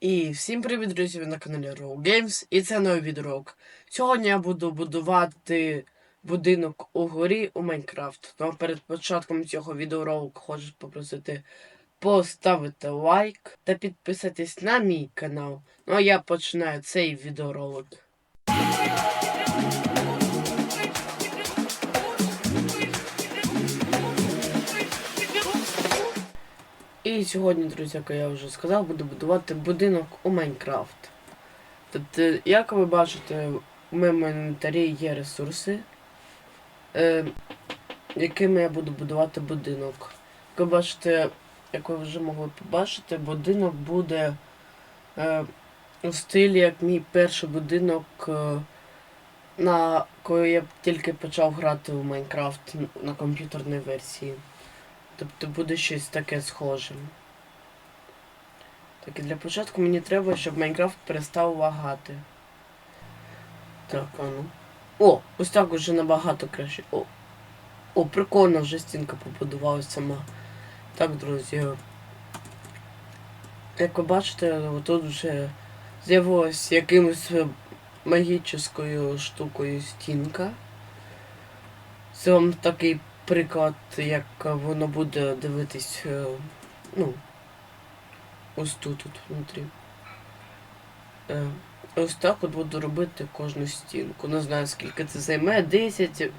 І всім привіт, друзі! Ви на каналі Row Games і це новий відрок. Сьогодні я буду будувати будинок у горі у Майнкрафт. Ну перед початком цього відеоролику хочу попросити поставити лайк та підписатись на мій канал. Ну а я починаю цей відеоролик. Сьогодні, друзі, як я вже сказав, буду будувати будинок у Майнкрафт. Тобто, як ви бачите, в моєму інвентарі є ресурси, е, якими я буду будувати будинок. Як ви бачите, як ви вже могли побачити, будинок буде е, у стилі, як мій перший будинок, е, на коли я тільки почав грати в Майнкрафт на комп'ютерній версії. Тобто буде щось таке схоже. Так і для початку мені треба, щоб Майнкрафт перестав лагати. Так, а ну. О, ось так уже набагато краще. О, О, прикольно вже стінка побудувалася сама. Так, друзі. Як ви бачите, тут вже з'явилась якимось магічною штукою стінка. Це вам такий приклад, як воно буде дивитись, е, ну, ось тут от внутрі. Е, Ось так от буду робити кожну стінку. Не знаю скільки це займе, 10,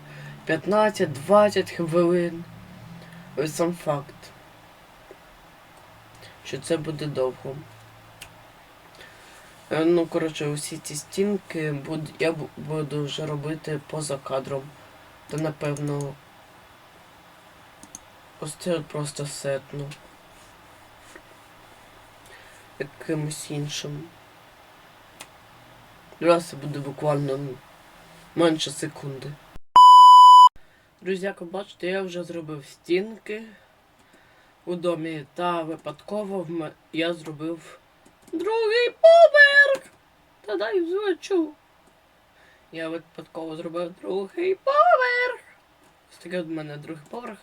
15, 20 хвилин. Ось сам факт. Що це буде довго. Е, Ну, коротше, усі ці стінки буд, я буду вже робити поза кадром. Та напевно Ось це просто сетну. Якимось іншим. Зараз це буде буквально ну, менше секунди. Друзі, як ви бачите, я вже зробив стінки у домі та випадково я зробив другий поверх! Та дай звучу. Я випадково зробив другий поверх. Ось от в мене другий поверх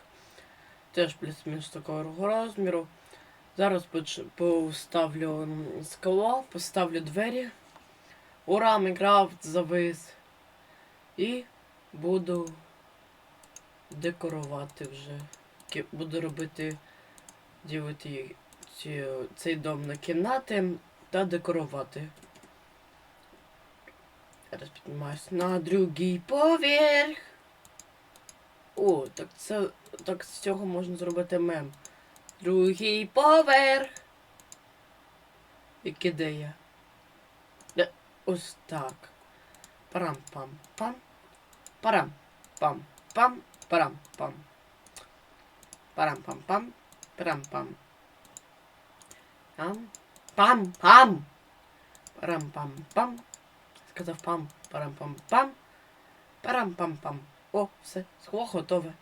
теж плюс-мінус такого розміру. Зараз поставлю скалу, поставлю двері. Ура, Майнкрафт завис. І буду декорувати вже. Буду робити ділити цей дом на кімнати та декорувати. Зараз піднімаюся на другий поверх. О, так це. Так з цього можна зробити мем. Другий поверх. Як ідея. Де- Ось так. Парам-пам-пам. Парам-пам-пам. Парам-пам. Парам-пам-пам. Парам-пам. Пам. Пам-пам. Парам-пам-пам. Сказав пам. Парам-пам-пам. Парам-пам-пам. О, все, схо готове.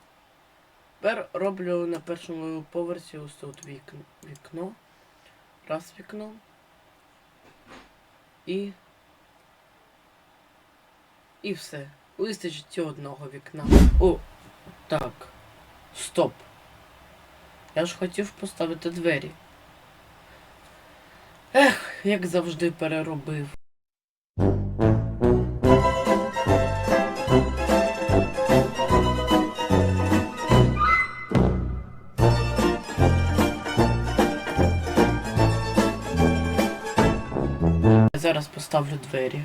Тепер роблю на першому поверсі ось тут вікно. Раз вікно. І. І все. Вистачить одного вікна. О! Так. Стоп. Я ж хотів поставити двері. Ех, як завжди переробив. Зараз поставлю двері.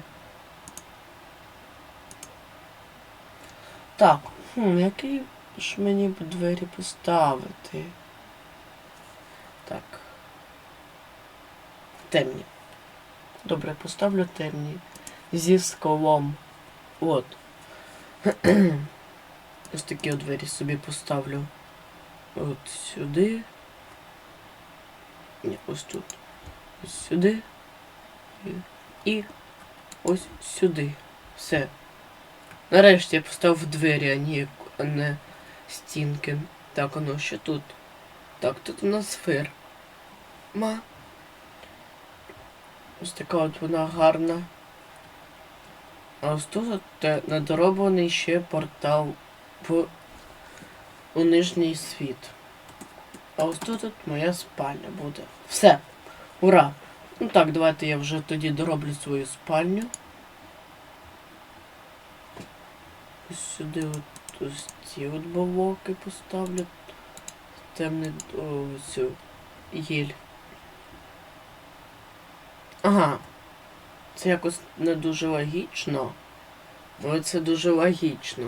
Так, хм, який ж мені б двері поставити? Так. Темні. Добре, поставлю темні. Зі сколом. От. Ось такі от двері собі поставлю. От сюди. Ні, ось тут. Ось сюди. І ось сюди. Все. Нарешті я поставив двері, а ні, не стінки. Так, воно ще тут. Так, тут у нас фер. Ма. Ось така от вона гарна. А ось тут от, е, надороблений ще портал в у нижній світ. А ось тут от моя спальня буде. Все. Ура! Ну так, давайте я вже тоді дороблю свою спальню. Сюди от ось ці от балоки поставлю. Темний о, цю гіль. Ага. Це якось не дуже логічно. Але це дуже логічно.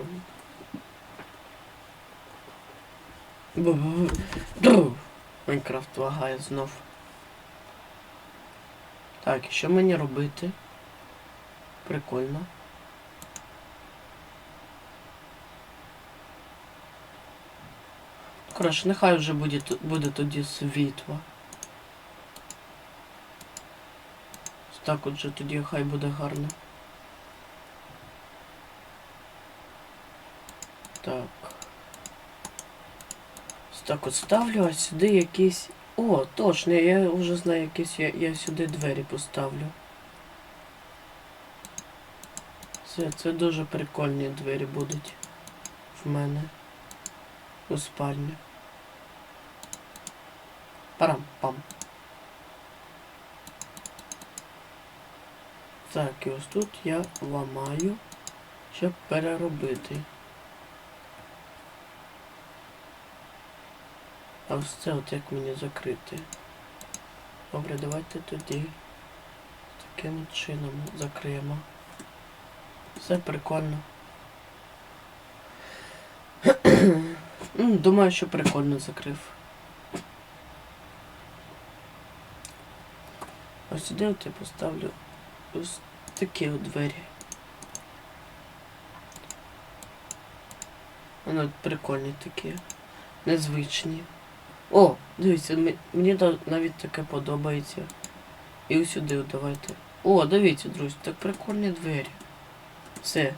Майнкрафт лагає знов. Так, і що мені робити? Прикольно. Коротше, нехай вже буде, буде тоді світло. Так от же тоді хай буде гарно. Так. Так от ставлю, а сюди якісь. О, точно, я вже знаю якісь, я, я сюди двері поставлю. Це, це дуже прикольні двері будуть в мене у спальні. Парам-пам. Так, і ось тут я ламаю, щоб переробити. А це от як мені закрити. Добре, давайте тоді таким чином закриємо. Все прикольно. Думаю, що прикольно закрив. Ось сюди от я поставлю ось такі от двері. Вони прикольні такі. Незвичні. О, дивіться, мені навіть таке подобається. І ось сюди давайте. О, дивіться, друзі, так прикольні двері. Все.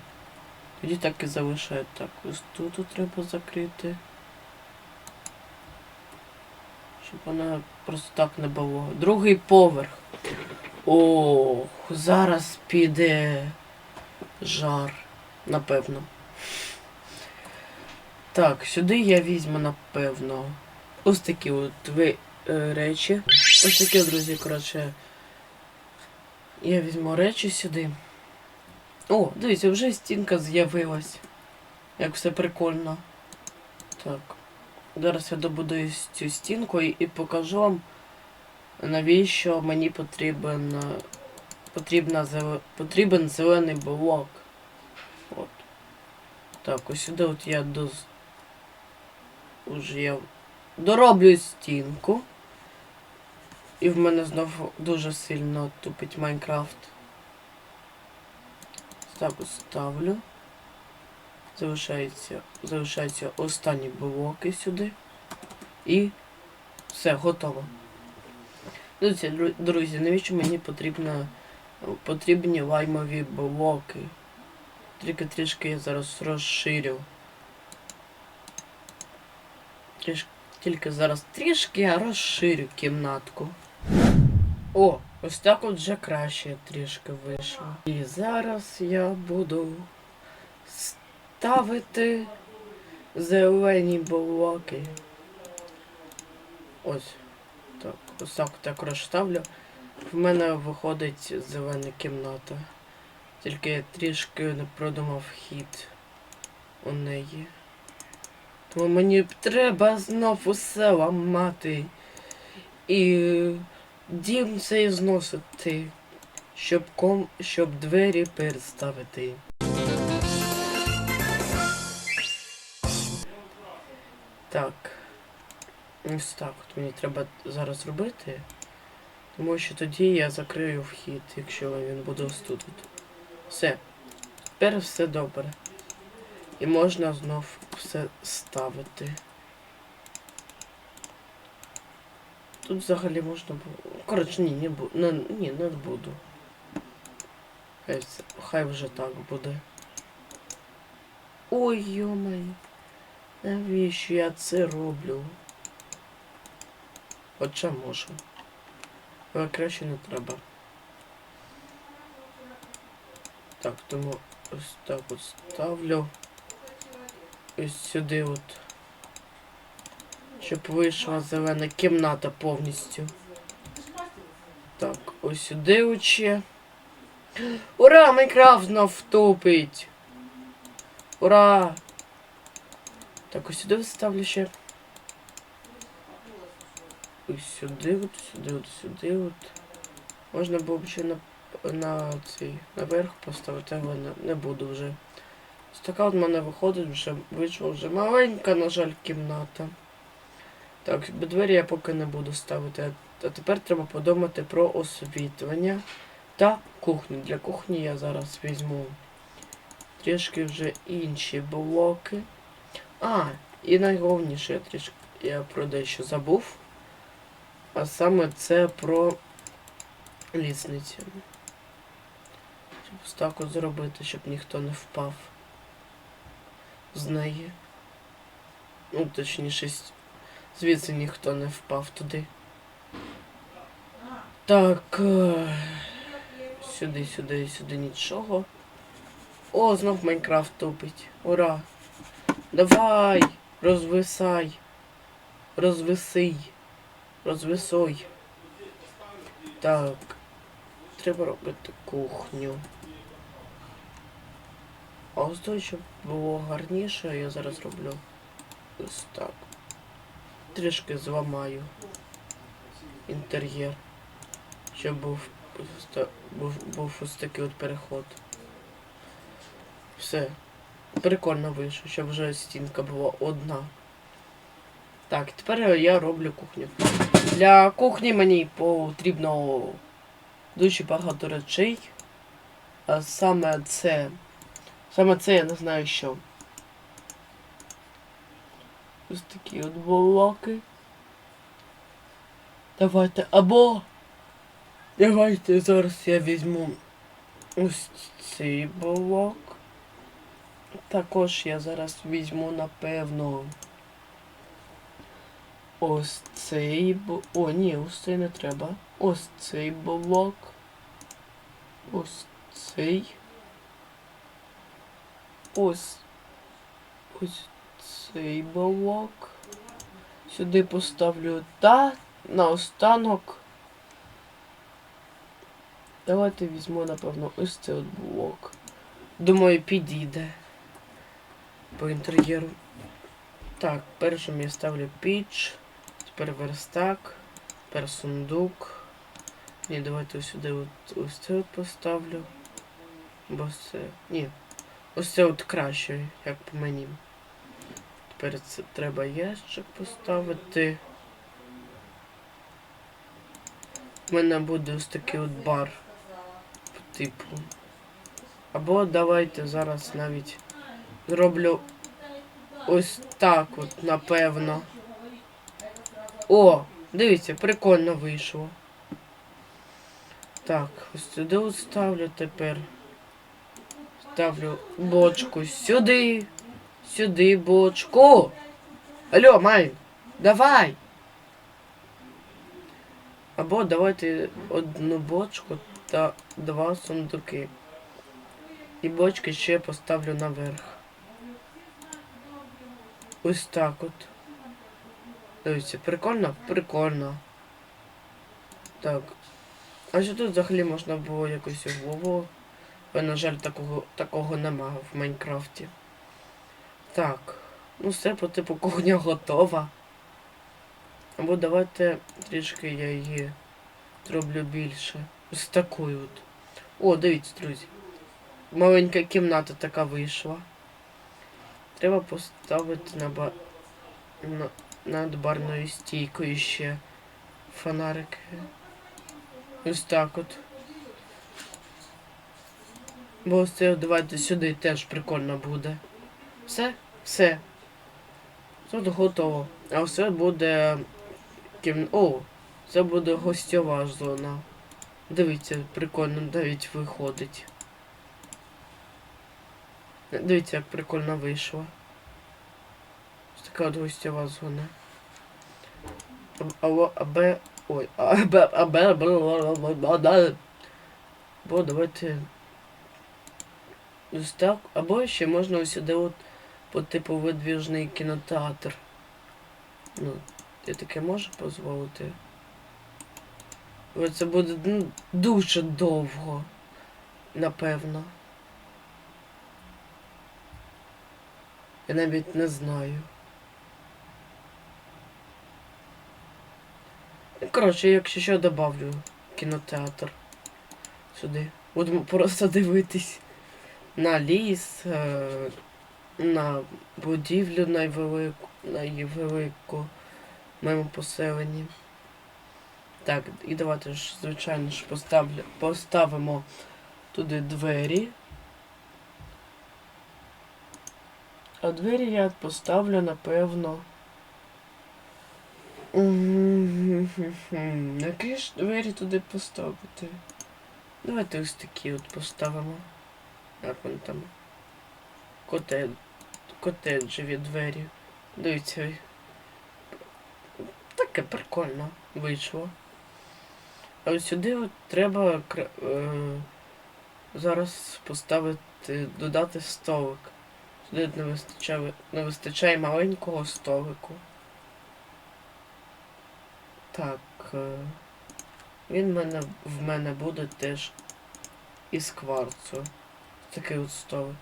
Тоді так і залишаю. Так, ось тут треба закрити. Щоб вона просто так не було. Другий поверх. Ох, зараз піде жар, напевно. Так, сюди я візьму, напевно. Ось такі от дві е, речі. Ось такі, друзі, коротше. Я візьму речі сюди. О, дивіться, вже стінка з'явилась. Як все прикольно. Так. Зараз я добудую цю стінку і, і покажу вам, навіщо мені потрібен, е, потрібна, потрібен зелений блок. От. Так, ось сюди от я до... Уже я дороблю стінку. І в мене знову дуже сильно тупить Майнкрафт. Так ставлю. Залишається, залишаються останні блоки сюди. І все, готово. Дивіться, друзі, навіщо мені потрібно, потрібні лаймові блоки? Тільки трішки я зараз розширю. Тріш, тільки зараз трішки я розширю кімнатку. О, ось так от вже краще трішки вийшло. І зараз я буду ставити зелені блоки. Ось. Так, ось так так розставлю. В мене виходить зелена кімната. Тільки я трішки не продумав хід у неї. Тому мені треба знов усе ламати. І дім цей зносити, щоб ком, щоб двері переставити. Так. Ось так от мені треба зараз робити. Тому що тоді я закрию вхід, якщо він буде ось тут. Все. Тепер все добре. І можна знов все ставити. Тут взагалі можна було. Коротше, ні, не буду. Не, ні, не буду. Хай, хай вже так буде. Ой, йомай. Навіщо я це роблю? Хоча можу. Але краще не треба. Так, тому ось так от ставлю. Ось сюди от. Щоб вийшла зелена кімната повністю. Так. ось сюди очі. Ура! Майнкрафт знов втупить! Ура! Так, ось сюди ставлю ще. Ось сюди, от сюди, от сюди, от. Можна було б ще на, на цей наверх поставити, але не, не буду вже. Ось така от мене виходить, вже вийшла вже маленька, на жаль, кімната. Так, двері я поки не буду ставити. А тепер треба подумати про освітлення та кухню. Для кухні я зараз візьму трішки вже інші блоки. А, і найголовніше, я трішки я про дещо забув. А саме це про лісницю. Щоб так от зробити, щоб ніхто не впав з неї. Ну, точніше, звідси ніхто не впав туди. Так. е, Сюди, сюди, сюди нічого. О, знов Майнкрафт топить. Ура! Давай! Розвисай! Розвисий! Розвисой! Так. Треба робити кухню. А ось той, щоб було гарніше, я зараз роблю ось так. Трішки зламаю інтер'єр. Щоб був, був, був ось такий от переход. Все. Прикольно вийшло, щоб вже стінка була одна. Так, тепер я роблю кухню. Для кухні мені потрібно дуже багато речей. А саме це. Саме це я не знаю що. Ось такі от блоки. Давайте або. Давайте зараз я візьму ось цей блок. Також я зараз візьму, напевно. Ось цей бл... О, ні, ось цей не треба. Ось цей блок. Ось цей. Ось. Ось цей блок. Сюди поставлю та наостанок. Давайте візьму, напевно, ось цей от блок. Думаю, підійде по інтер'єру. Так, першим я ставлю піч, тепер верстак, тепер сундук. Ні, давайте сюди от, ось це от поставлю. Бо це. Ні. Ось це от краще, як по мені. Тепер це треба ящик поставити. У мене буде ось такий от бар по типу. Або давайте зараз навіть зроблю ось так от, напевно. О, дивіться, прикольно вийшло. Так, ось сюди ставлю тепер. Ставлю бочку сюди. Сюди бочку. Алло, Майн, давай. Або давайте одну бочку та два сундуки. І бочки ще поставлю наверх. Ось так от. Дивіться, прикольно? Прикольно. Так. А що тут взагалі можна було якось углову? Але, на жаль, такого, такого нема в Майнкрафті. Так. Ну все по типу кухня готова. Або давайте трішки я її зроблю більше. Ось такою от. О, дивіться, друзі. Маленька кімната така вийшла. Треба поставити на ба... на... над барною стійкою ще фонарики. Ось так от. Бо ось давайте сюди теж прикольно буде. Все? Все. Все готово. А все буде кім... О! Це буде гостьова зона. Дивіться, прикольно навіть виходить. Дивіться, як прикольно вийшло. Ось така от гостьова зона. Або абе. Ой, абе, абе, абе, Бо давайте. Ось так. Або ще можна ось сюди от по типу видвіжний кінотеатр. Ну, я таке можу дозволити. Бо Це буде ну, дуже довго, напевно. Я навіть не знаю. Ну, Коротше, якщо що, добавлю кінотеатр сюди. Будемо просто дивитись на ліс, е, на будівлю найвелику, найвелику в моєму поселенні. Так, і давайте ж, звичайно ж, поставлю, поставимо туди двері. А двері я поставлю, напевно. Які ж двері туди поставити? Давайте ось такі от поставимо. Як вони там? Коте... Котеджеві двері. Дивіться. Таке прикольно вийшло. А ось сюди от треба е, зараз поставити, додати столик. Сюди не вистачає, не вистачає маленького столику. Так. Е, він мене, в мене буде теж із кварцу. Такий от столик.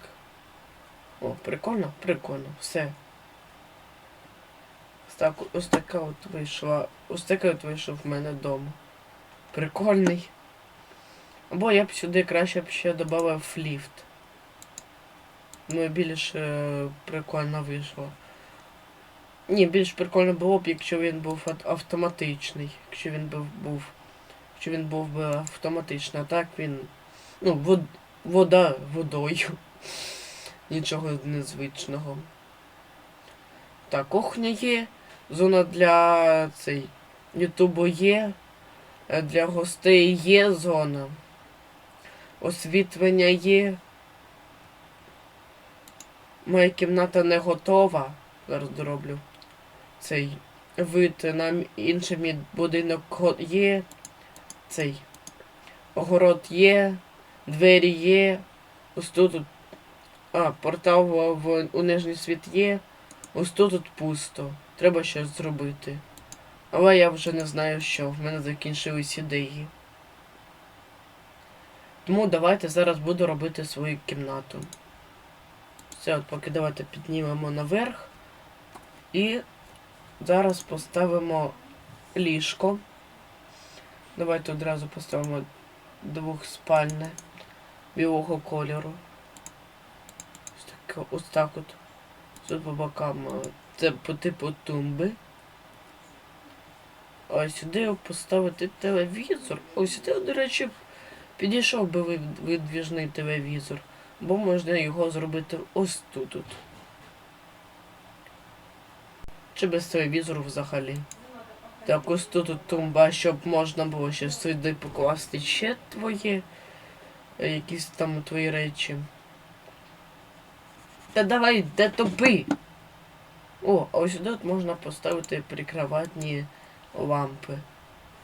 О, прикольно? Прикольно. Все. Так, ось така от вийшла. Ось такий от вийшов в мене дом. Прикольний. Або я б сюди краще б ще додав ліфт. Ну і більш е, прикольно вийшло. Ні, більш прикольно було б, якщо він був ав- автоматичний. Якщо він був. Якщо він був би автоматичний, а так він. Ну, вод, вода водою. Нічого незвичного. Так, кухня є. Зона для цей. Ютубу є. е, Для гостей є зона. Освітлення є. Моя кімната не готова. Зараз дороблю. Цей вид на інший будинок є. Цей огород є. Двері є. Ось тут. от- А, портал в, в, у нижній світ є. Ось тут от пусто. Треба щось зробити. Але я вже не знаю що. В мене закінчились ідеї. Тому давайте зараз буду робити свою кімнату. Все, от поки давайте піднімемо наверх. І зараз поставимо ліжко. Давайте одразу поставимо двохспальне білого кольору. Ось так, ось так от. Тут по бокам е, це по типу тумби. А сюди поставити телевізор. Ось сюди, до речі, підійшов би вид- видвіжний телевізор. Бо можна його зробити ось тут. от. Чи без телевізору взагалі. Так, ось тут тумба, щоб можна було ще сюди покласти ще твоє. Е, Якісь там твої речі. Та давай, де тупи! О, а ось от можна поставити прикроватні лампи.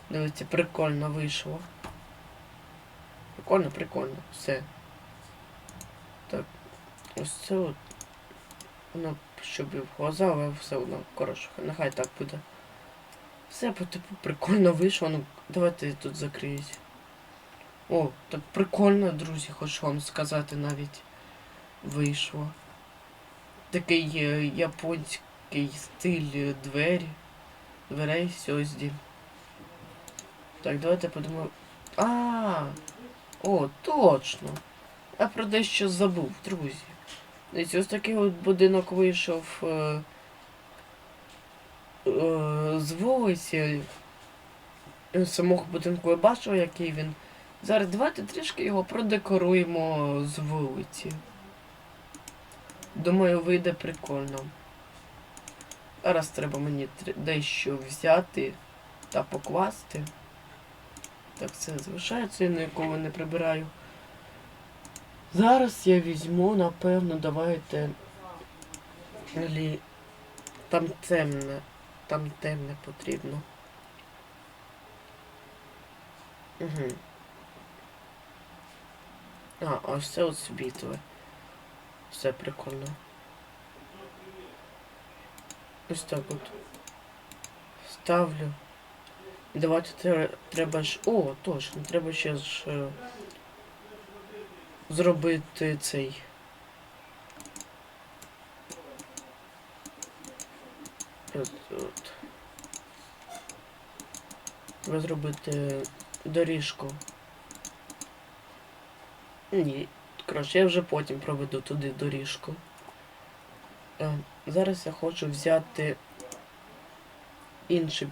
Дивіться, прикольно вийшло. Прикольно, прикольно. Все. Так. Ось це от. Воно щоб і глаза, але все одно. Коротше, нехай так буде. Все по типу прикольно вийшло. Ну, давайте тут закриюсь. О, так прикольно, друзі, хочу вам сказати навіть вийшло. Такий е, японський стиль е, двері. Дверей сьогодні. Так, давайте подумаємо. А, о, точно. Я про дещо забув, друзі. Дивіться, ось такий от будинок вийшов е, е, з вулиці. Самого будинку я бачив, який він. Зараз давайте трішки його продекоруємо з вулиці. Думаю, вийде прикольно. Зараз треба мені дещо взяти та покласти. Так, це залишається, я ніколи не прибираю. Зараз я візьму, напевно, давайте. Лі... Там темне. Там темне потрібно. Угу. А, ось це от світле. Все прикольно. Ось так от. Ставлю. Давайте треба ж. О, точно, треба ще ж е, зробити цей. От, от. Треба зробити доріжку. Ні. Коротше, я вже потім проведу туди доріжку. Е, зараз я хочу взяти інший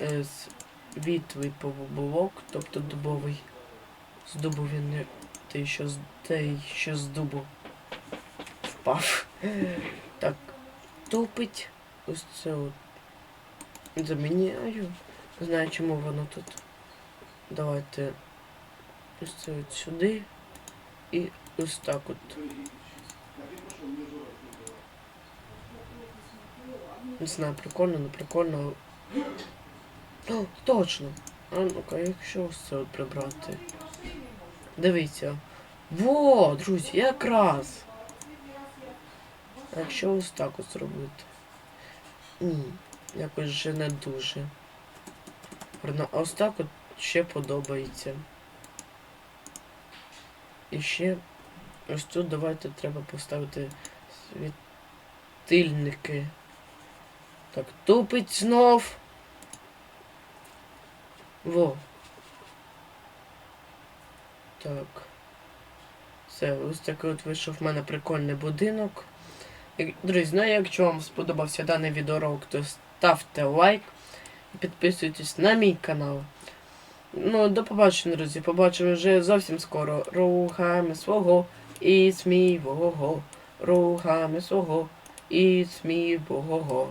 е, вітвий побулок, тобто дубовий. З дубу він не той, що з той, що з дубу впав. Так, тупить. Ось це от. Заміняю. Не знаю, чому воно тут. Давайте ось це от сюди. І ось так от. Не знаю, прикольно, не прикольно. О, точно. А ну-ка, якщо ось це от прибрати. Дивіться. Во, друзі, якраз. А якщо ось так от зробити? Ні, якось вже не дуже. Ось так от ще подобається. І ще ось тут давайте треба поставити світильники. Так, тупить знов. Во. Так. Все, ось такий от вийшов в мене прикольний будинок. Друзі, ну якщо вам сподобався даний відеоролик, то ставте лайк і підписуйтесь на мій канал. Ну, до побачення, друзі. Побачимо вже зовсім скоро. Рухами свого і смівого. Рухами свого і смівого.